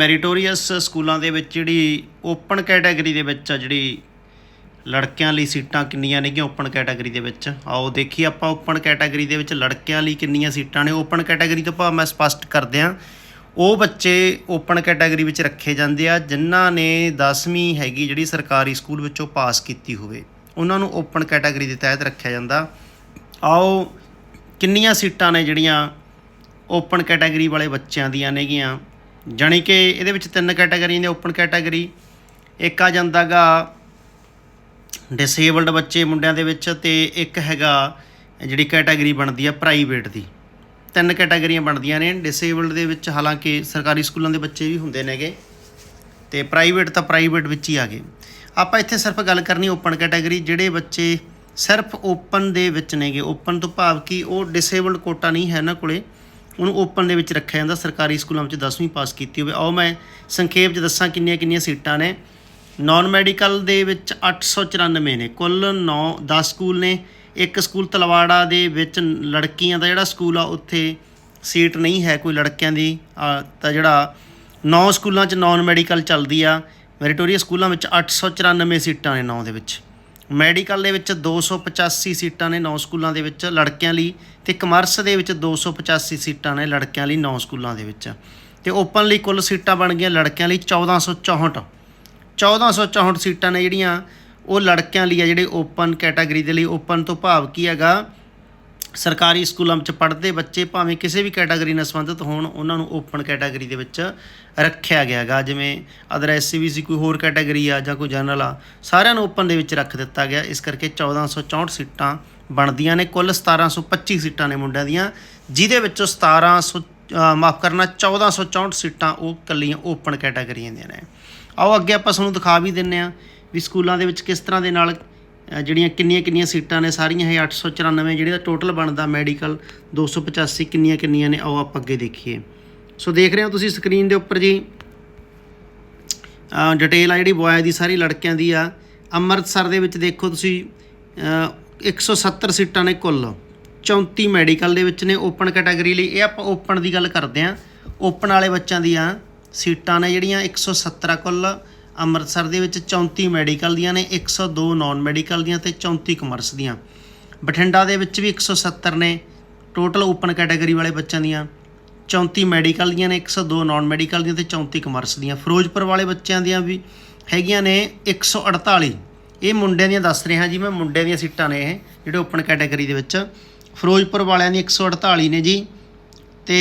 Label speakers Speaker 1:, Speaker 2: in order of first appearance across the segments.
Speaker 1: Meritorious ਸਕੂਲਾਂ ਦੇ ਵਿੱਚ ਜਿਹੜੀ ਓਪਨ ਕੈਟਾਗਰੀ ਦੇ ਵਿੱਚ ਆ ਜਿਹੜੀ ਲੜਕਿਆਂ ਲਈ ਸੀਟਾਂ ਕਿੰਨੀਆਂ ਨੇਗੀਆਂ ਓਪਨ ਕੈਟਾਗਰੀ ਦੇ ਵਿੱਚ। ਆਓ ਦੇਖੀਏ ਆਪਾਂ ਓਪਨ ਕੈਟਾਗਰੀ ਦੇ ਵਿੱਚ ਲੜਕਿਆਂ ਲਈ ਕਿੰਨੀਆਂ ਸੀਟਾਂ ਨੇ। ਓਪਨ ਕੈਟਾਗਰੀ ਤੋਂ ਭਾਵ ਮੈਂ ਸਪਸ਼ਟ ਕਰ ਦਿਆਂ ਉਹ ਬੱਚੇ ਓਪਨ ਕੈਟਾਗਰੀ ਵਿੱਚ ਰੱਖੇ ਜਾਂਦੇ ਆ, ਜਿਨ੍ਹਾਂ ਨੇ 10ਵੀਂ ਹੈਗੀ ਜਿਹੜੀ ਸਰਕਾਰੀ ਸਕੂਲ ਵਿੱਚੋਂ ਪਾਸ ਕੀਤੀ ਹੋਵੇ। ਉਹਨਾਂ ਨੂੰ ਓਪਨ ਕੈਟਾਗਰੀ ਦੇ ਤਹਿਤ ਰੱਖਿਆ ਜਾਂਦਾ। ਆਓ ਕਿੰਨੀਆਂ ਸੀਟਾਂ ਨੇ ਜਿਹੜੀਆਂ ਓਪਨ ਕੈਟਾਗਰੀ ਵਾਲੇ ਬੱਚਿਆਂ ਦੀਆਂ ਨੇਗੀਆਂ। ਜਾਣੀ ਕਿ ਇਹਦੇ ਵਿੱਚ ਤਿੰਨ ਕੈਟਾਗਰੀਆਂ ਨੇ ਓਪਨ ਕੈਟਾਗਰੀ ਇੱਕ ਆ ਜਾਂਦਾਗਾ ਡਿਸੇਬਲਡ ਬੱਚੇ ਮੁੰਡਿਆਂ ਦੇ ਵਿੱਚ ਤੇ ਇੱਕ ਹੈਗਾ ਜਿਹੜੀ ਕੈਟਾਗਰੀ ਬਣਦੀ ਆ ਪ੍ਰਾਈਵੇਟ ਦੀ। ਤਿੰਨ ਕੈਟਾਗਰੀਆਂ ਬਣਦੀਆਂ ਨੇ ਡਿਸੇਬਲਡ ਦੇ ਵਿੱਚ ਹਾਲਾਂਕਿ ਸਰਕਾਰੀ ਸਕੂਲਾਂ ਦੇ ਬੱਚੇ ਵੀ ਹੁੰਦੇ ਨੇਗੇ ਤੇ ਪ੍ਰਾਈਵੇਟ ਤਾਂ ਪ੍ਰਾਈਵੇਟ ਵਿੱਚ ਹੀ ਆ ਗਏ। ਆਪਾਂ ਇੱਥੇ ਸਿਰਫ ਗੱਲ ਕਰਨੀ ਓਪਨ ਕੈਟਾਗਰੀ ਜਿਹੜੇ ਬੱਚੇ ਸਿਰਫ ਓਪਨ ਦੇ ਵਿੱਚ ਨੇਗੇ। ਓਪਨ ਤੋਂ ਭਾਵ ਕਿ ਉਹ ਡਿਸੇਬਲਡ ਕੋਟਾ ਨਹੀਂ ਹੈ ਇਹਨਾਂ ਕੋਲੇ। ਉਹਨੂੰ ਓਪਨ ਦੇ ਵਿੱਚ ਰੱਖਿਆ ਜਾਂਦਾ, ਸਰਕਾਰੀ ਸਕੂਲਾਂ ਵਿੱਚ 10ਵੀਂ ਪਾਸ ਕੀਤੀ ਹੋਵੇ। ਆਓ ਮੈਂ ਸੰਖੇਪ 'ਚ ਦੱਸਾਂ ਕਿੰਨੀਆਂ ਕਿੰਨੀਆਂ ਸੀਟਾਂ ਨੇ। ਨਾਨ ਮੈਡੀਕਲ ਦੇ ਵਿੱਚ 894 ਨੇ। ਕੁੱਲ 9 10 ਸਕੂਲ ਨੇ। ਇੱਕ ਸਕੂਲ ਤਲਵਾੜਾ ਦੇ ਵਿੱਚ ਲੜਕੀਆਂ ਦਾ ਜਿਹੜਾ ਸਕੂਲ ਆ, ਉੱਥੇ ਸੀਟ ਨਹੀਂ ਹੈ ਕੋਈ ਲੜਕਿਆਂ ਦੀ। ਤਾਂ ਜਿਹੜਾ 9 ਸਕੂਲਾਂ 'ਚ ਨਾਨ ਮੈਡੀਕਲ ਚੱਲਦੀ ਆ। ਮੈਰੀਟੋਰੀਅਸ ਸਕੂਲਾਂ ਵਿੱਚ 894 ਸੀਟਾਂ ਨੇ 9 ਦੇ ਵਿੱਚ। ਮੈਡੀਕਲ ਦੇ ਵਿੱਚ 285 ਸੀਟਾਂ ਨੇ 9 ਸਕੂਲਾਂ ਦੇ ਵਿੱਚ ਲੜਕਿਆਂ ਲਈ ਤੇ ਕਮਰਸ ਦੇ ਵਿੱਚ 285 ਸੀਟਾਂ ਨੇ ਲੜਕਿਆਂ ਲਈ 9 ਸਕੂਲਾਂ ਦੇ ਵਿੱਚ। ਤੇ ਓਪਨ ਲਈ ਕੁੱਲ ਸੀਟਾਂ ਬਣ ਗਈਆਂ ਲੜਕਿਆਂ ਲਈ 1464 1464 ਸੀਟਾਂ ਨੇ ਜਿਹੜੀਆਂ, ਉਹ ਲੜਕਿਆਂ ਲਈ ਆ ਜਿਹੜੇ ਓਪਨ ਕੈਟਾਗਰੀ ਦੇ ਲਈ। ਓਪਨ ਤੋਂ ਭਾਵ ਕੀ ਹੈਗਾ ਸਰਕਾਰੀ ਸਕੂਲਾਂ ਵਿੱਚ ਪੜ੍ਹਦੇ ਬੱਚੇ ਭਾਵੇਂ ਕਿਸੇ ਵੀ ਕੈਟਾਗਰੀ ਨਾਲ ਸੰਬੰਧਿਤ ਹੋਣ, ਉਹਨਾਂ ਨੂੰ ਓਪਨ ਕੈਟਾਗਰੀ ਦੇ ਵਿੱਚ ਰੱਖਿਆ ਗਿਆ ਗਾ ਜਿਵੇਂ ਅਦਰ ਐਸਸੀਬੀਸੀ ਕੋਈ ਹੋਰ ਕੈਟਾਗਰੀ ਆ ਜਾਂ ਕੋਈ ਜਨਰਲ ਆ, ਸਾਰਿਆਂ ਨੂੰ ਓਪਨ ਦੇ ਵਿੱਚ ਰੱਖ ਦਿੱਤਾ ਗਿਆ। ਇਸ ਕਰਕੇ 1464 ਸੀਟਾਂ ਬਣਦੀਆਂ ਨੇ। ਕੁੱਲ 1725 ਸੀਟਾਂ ਨੇ ਮੁੰਡਿਆਂ ਦੀਆਂ, ਜਿਹਦੇ ਵਿੱਚੋਂ 1700 ਮਾਫ ਕਰਨਾ 1464 ਸੀਟਾਂ ਉਹ ਕੱਲੀਆਂ ਓਪਨ ਕੈਟਾਗਰੀਆਂ ਦੀਆਂ ਨੇ। ਆਓ ਅੱਗੇ ਆਪਾਂ ਤੁਹਾਨੂੰ ਦਿਖਾ ਵੀ ਦਿੰਨੇ ਆ ਵੀ ਸਕੂਲਾਂ ਦੇ ਵਿੱਚ ਕਿਸ ਤਰ੍ਹਾਂ ਦੇ ਨਾਲ ਜਿਹੜੀਆਂ ਕਿੰਨੀਆਂ ਕਿੰਨੀਆਂ ਸੀਟਾਂ ਨੇ ਸਾਰੀਆਂ ਇਹ 894 ਜਿਹੜੀ ਦਾ ਟੋਟਲ ਬਣਦਾ ਮੈਡੀਕਲ 285 ਕਿੰਨੀਆਂ ਕਿੰਨੀਆਂ ਨੇ ਆਓ ਆਪਾਂ ਅੱਗੇ ਦੇਖੀਏ। ਸੋ ਦੇਖ ਰਹੇ ਹੋ ਤੁਸੀਂ ਸਕਰੀਨ ਦੇ ਉੱਪਰ ਜੀ। ਡਿਟੇਲ ਆ ਜਿਹੜੀ ਬॉय ਦੀ ਸਾਰੀ ਲੜਕਿਆਂ ਦੀ ਆ। ਅੰਮ੍ਰਿਤਸਰ ਦੇ ਵਿੱਚ ਦੇਖੋ ਤੁਸੀਂ ਅ, 170 ਸੀਟਾਂ ਨੇ ਕੁੱਲ। 34 ਮੈਡੀਕਲ ਦੇ ਵਿੱਚ ਨੇ ਓਪਨ ਕੈਟਾਗਰੀ ਲਈ। ਇਹ ਆਪਾਂ ਓਪਨ ਦੀ ਗੱਲ ਕਰਦੇ ਆਂ ਓਪਨ ਵਾਲੇ ਬੱਚਿਆਂ ਦੀਆਂ ਸੀਟਾਂ ਨੇ ਜਿਹੜੀਆਂ 117 ਕੁੱਲ। ਅੰਮ੍ਰਿਤਸਰ ਦੇ ਵਿੱਚ 34 ਮੈਡੀਕਲ ਦੀਆਂ ਨੇ 102 ਨਾਨ ਮੈਡੀਕਲ ਦੀਆਂ ਤੇ 34 ਕਮਰਸ ਦੀਆਂ। ਬਠਿੰਡਾ ਦੇ ਵਿੱਚ ਵੀ 170 ਨੇ ਟੋਟਲ ਓਪਨ ਕੈਟਾਗਰੀ ਵਾਲੇ ਬੱਚਿਆਂ ਦੀਆਂ। 34 ਮੈਡੀਕਲ ਦੀਆਂ ਨੇ 102 ਨਾਨ ਮੈਡੀਕਲ ਦੀਆਂ ਤੇ 34 ਕਮਰਸ ਦੀਆਂ। ਫਿਰੋਜ਼ਪੁਰ ਵਾਲੇ ਬੱਚਿਆਂ ਦੀਆਂ ਵੀ ਹੈਗੀਆਂ ਨੇ 148 ਇਹ ਮੁੰਡਿਆਂ ਦੀਆਂ ਦੱਸ ਰਿਹਾ ਜੀ ਮੈਂ, ਮੁੰਡਿਆਂ ਦੀਆਂ ਸੀਟਾਂ ਨੇ ਇਹ, ਜਿਹੜੇ ਓਪਨ ਕੈਟਾਗਰੀ ਦੇ ਵਿੱਚ। ਫਿਰੋਜ਼ਪੁਰ ਵਾਲਿਆਂ ਦੀ 148 ਨੇ ਜੀ ਤੇ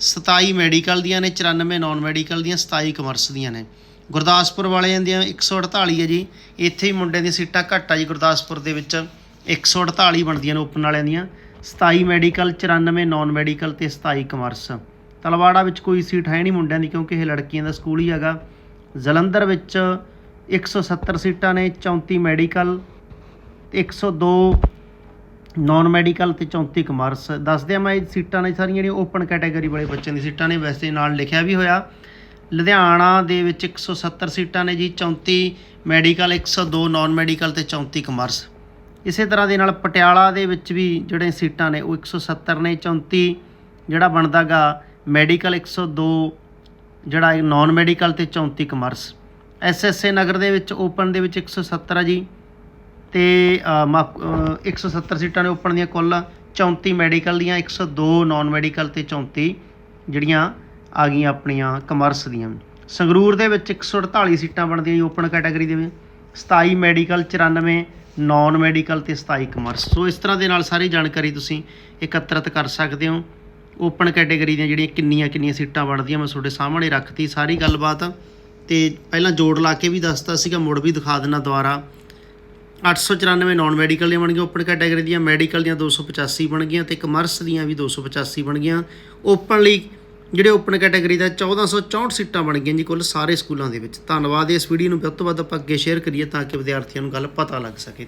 Speaker 1: 27 ਮੈਡੀਕਲ ਦੀਆਂ ਨੇ 94 ਨਾਨ ਮੈਡੀਕਲ ਦੀਆਂ 27 ਕਮਰਸ ਦੀਆਂ ਨੇ। ਗੁਰਦਾਸਪੁਰ ਵਾਲਿਆਂ ਦੀਆਂ 148 ਹੈ ਜੀ। ਇੱਥੇ ਹੀ ਮੁੰਡਿਆਂ ਦੀਆਂ ਸੀਟਾਂ ਘੱਟ ਆ ਜੀ ਗੁਰਦਾਸਪੁਰ ਦੇ ਵਿੱਚ। 148 ਬਣਦੀਆਂ ਨੇ ਓਪਨ ਵਾਲਿਆਂ ਦੀਆਂ। 27 ਮੈਡੀਕਲ 94 ਨਾਨ ਮੈਡੀਕਲ ਤੇ 27 ਕਮਰਸ ਤਲਵਾੜਾ ਵਿੱਚ ਕੋਈ ਸੀਟ ਹੈ ਨਹੀਂ ਮੁੰਡਿਆਂ ਦੀ ਕਿਉਂਕਿ ਇਹ ਲੜਕੀਆਂ ਦਾ ਸਕੂਲ ਹੀ ਹੈਗਾ। ਜਲੰਧਰ ਵਿੱਚ 170 ਸੀਟਾਂ ਨੇ 34 ਮੈਡੀਕਲ ਤੇ 102 ਨਾਨ ਮੈਡੀਕਲ ਤੇ 34 ਕਮਰਸ ਦੱਸਦੇ ਆ ਮੈਂ ਇਹ ਸੀਟਾਂ ਨੇ ਸਾਰੀਆਂ ਜਿਹੜੀਆਂ ਓਪਨ ਕੈਟਾਗਰੀ ਵਾਲੇ ਬੱਚਿਆਂ ਦੀ ਸੀਟਾਂ ਨੇ, ਵੈਸੇ ਨਾਲ ਲਿਖਿਆ ਵੀ ਹੋਇਆ। ਲੁਧਿਆਣਾ ਦੇ ਵਿੱਚ 170 ਸੀਟਾਂ ਨੇ ਜੀ 34 ਮੈਡੀਕਲ 102 ਨਾਨ ਮੈਡੀਕਲ ਤੇ 34 ਕਮਰਸ ਇਸੇ ਤਰ੍ਹਾਂ ਦੇ ਨਾਲ ਪਟਿਆਲਾ ਦੇ ਵਿੱਚ ਵੀ ਜਿਹੜੇ ਸੀਟਾਂ ਨੇ ਉਹ 170 ਨੇ 34 ਜਿਹੜਾ ਬਣਦਾਗਾ ਮੈਡੀਕਲ 102 ਜਿਹੜਾ ਨਾਨ ਮੈਡੀਕਲ ਤੇ 34 ਕਮਰਸ ਐਸਐਸਏ ਨਗਰ ਦੇ ਵਿੱਚ ਓਪਨ ਦੇ ਵਿੱਚ 170 ਆ ਜੀ ਤੇ ਅ, ਮਾਫ਼, ਅ, 170 ਸੀਟਾਂ ਨੇ ਓਪਨ ਦੀਆਂ ਕੁੱਲ 34 ਮੈਡੀਕਲ ਦੀਆਂ 102 ਨਾਨ ਮੈਡੀਕਲ ਤੇ 34 ਜਿਹੜੀਆਂ ਆ ਗਈਆਂ ਆਪਣੀਆਂ ਕਮਰਸ ਦੀਆਂ। ਸੰਗਰੂਰ ਦੇ ਵਿੱਚ 148 ਸੀਟਾਂ ਬਣਦੀਆਂ ਜੀ ਓਪਨ ਕੈਟਾਗਰੀ ਦੇ ਵਿੱਚ। 27 ਮੈਡੀਕਲ 94 ਨਾਨ ਮੈਡੀਕਲ ਤੇ 27 ਕਮਰਸ ਸੋ ਇਸ ਤਰ੍ਹਾਂ ਦੇ ਨਾਲ ਸਾਰੀ ਜਾਣਕਾਰੀ ਤੁਸੀਂ ਇਕੱਤਰਿਤ ਕਰ ਸਕਦੇ ਹੋ। ਓਪਨ ਕੈਟਾਗਰੀ ਦੀਆਂ ਜਿਹੜੀਆਂ ਕਿੰਨੀਆਂ ਕਿੰਨੀਆਂ ਸੀਟਾਂ ਬਣਦੀਆਂ, ਮੈਂ ਤੁਹਾਡੇ ਸਾਹਮਣੇ ਰੱਖਤੀ ਸਾਰੀ ਗੱਲਬਾਤ। ਤੇ ਪਹਿਲਾਂ ਜੋੜ ਲਾ ਕੇ ਵੀ ਦੱਸਤਾ ਸੀਗਾ, ਮੁੜ ਵੀ ਦਿਖਾ ਦੇਣਾ ਦੁਬਾਰਾ। 894 ਨਾਨ ਮੈਡੀਕਲ ਦੀਆਂ ਬਣ ਗਈਆਂ ਓਪਨ ਕੈਟਾਗਰੀ ਦੀਆਂ। ਮੈਡੀਕਲ ਦੀਆਂ 285 ਬਣ ਗਈਆਂ ਤੇ ਕਮਰਸ ਦੀਆਂ ਵੀ 285 ਬਣ ਗਈਆਂ ਓਪਨ ਲਈ ਜਿਹੜੇ ਓਪਨ ਕੈਟਾਗਰੀ ਦਾ 1464 ਸੀਟਾਂ ਬਣ ਗਈਆਂ ਜੀ ਕੁੱਲ ਸਾਰੇ ਸਕੂਲਾਂ ਦੇ ਵਿੱਚ। ਧੰਨਵਾਦ ਇਸ ਵੀਡੀਓ ਨੂੰ, ਵੱਧ ਤੋਂ ਵੱਧ ਆਪਾਂ ਅੱਗੇ ਸ਼ੇਅਰ ਕਰੀਏ ਤਾਂ ਕਿ ਵਿਦਿਆਰਥੀਆਂ ਨੂੰ ਗੱਲ ਪਤਾ ਲੱਗ ਸਕੇ।